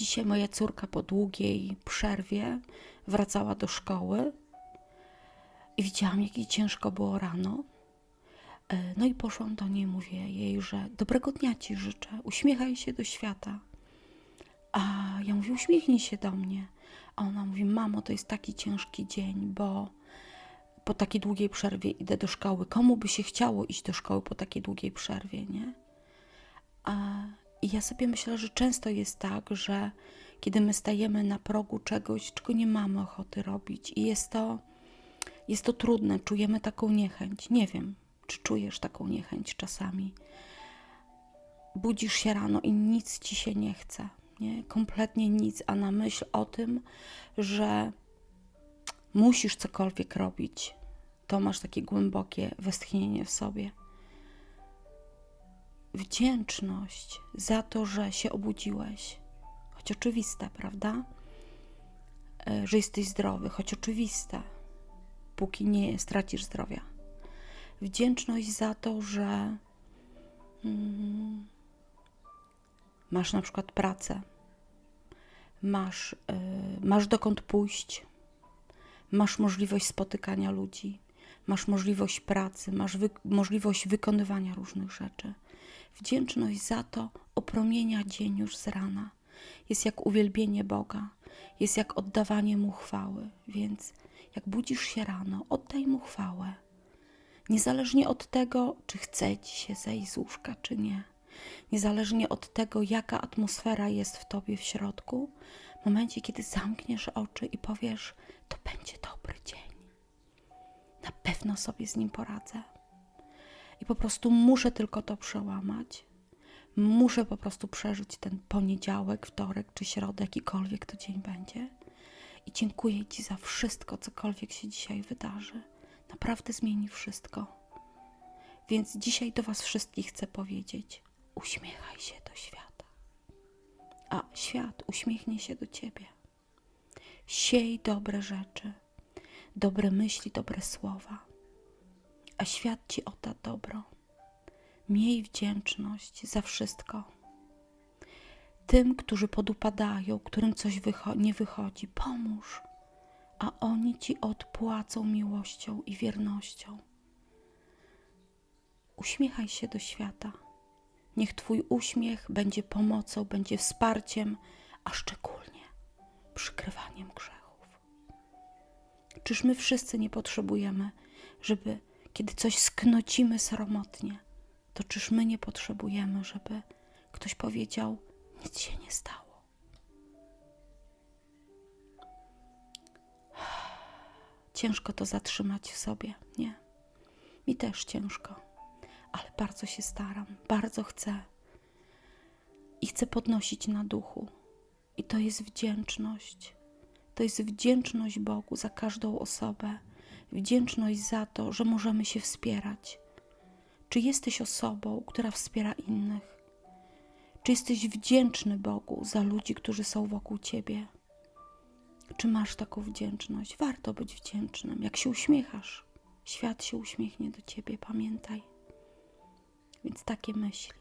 Dzisiaj moja córka po długiej przerwie wracała do szkoły i widziałam, jak jej ciężko było rano. E, No i poszłam do niej, mówię jej, że dobrego dnia ci życzę, uśmiechaj się do świata. A ja mówię, uśmiechnij się do mnie. A ona mówi, mamo, to jest taki ciężki dzień, bo po takiej długiej przerwie idę do szkoły. Komu by się chciało iść do szkoły po takiej długiej przerwie, nie? Ja sobie myślę, że często jest tak, że kiedy my stajemy na progu czegoś, czego nie mamy ochoty robić i jest to, jest to trudne, czujemy taką niechęć. Nie wiem, czy czujesz taką niechęć czasami. Budzisz się rano i nic ci się nie chce, nie? Kompletnie nic, a na myśl o tym, że musisz cokolwiek robić, to masz takie głębokie westchnienie w sobie. Wdzięczność za to, że się obudziłeś, choć oczywiste, prawda? E, Że jesteś zdrowy, choć oczywiste, póki nie stracisz zdrowia. Wdzięczność za to, że mm, masz na przykład pracę, masz, y, masz dokąd pójść, masz możliwość spotykania ludzi, masz możliwość pracy, masz wy- możliwość wykonywania różnych rzeczy. Wdzięczność za to opromienia dzień już z rana. Jest jak uwielbienie Boga, jest jak oddawanie Mu chwały. Więc jak budzisz się rano, oddaj Mu chwałę. Niezależnie od tego, czy chce ci się zejść z łóżka, czy nie. Niezależnie od tego, jaka atmosfera jest w tobie w środku, w momencie, kiedy zamkniesz oczy i powiesz, to będzie dobry dzień. Na pewno sobie z nim poradzę. Po prostu muszę tylko to przełamać. Muszę po prostu przeżyć ten poniedziałek, wtorek czy środę, jakikolwiek to dzień będzie. I dziękuję Ci za wszystko, cokolwiek się dzisiaj wydarzy. Naprawdę zmieni wszystko. Więc dzisiaj do Was wszystkich chcę powiedzieć: uśmiechaj się do świata, a świat uśmiechnie się do Ciebie. Siej dobre rzeczy, dobre myśli, dobre słowa, a świat Ci odda dobro. Miej wdzięczność za wszystko. Tym, którzy podupadają, którym coś wycho- nie wychodzi, pomóż, a oni Ci odpłacą miłością i wiernością. Uśmiechaj się do świata. Niech Twój uśmiech będzie pomocą, będzie wsparciem, a szczególnie przykrywaniem grzechów. Czyż my wszyscy nie potrzebujemy, żeby kiedy coś sknocimy sromotnie, to czyż my nie potrzebujemy, żeby ktoś powiedział: Nic się nie stało. Ciężko to zatrzymać w sobie, nie? Mi też ciężko, ale bardzo się staram, bardzo chcę. I chcę podnosić na duchu. I to jest wdzięczność. To jest wdzięczność Bogu za każdą osobę, wdzięczność za to, że możemy się wspierać. Czy jesteś osobą, która wspiera innych? Czy jesteś wdzięczny Bogu za ludzi, którzy są wokół ciebie? Czy masz taką wdzięczność? Warto być wdzięcznym. Jak się uśmiechasz, świat się uśmiechnie do ciebie, pamiętaj. Więc takie myśli.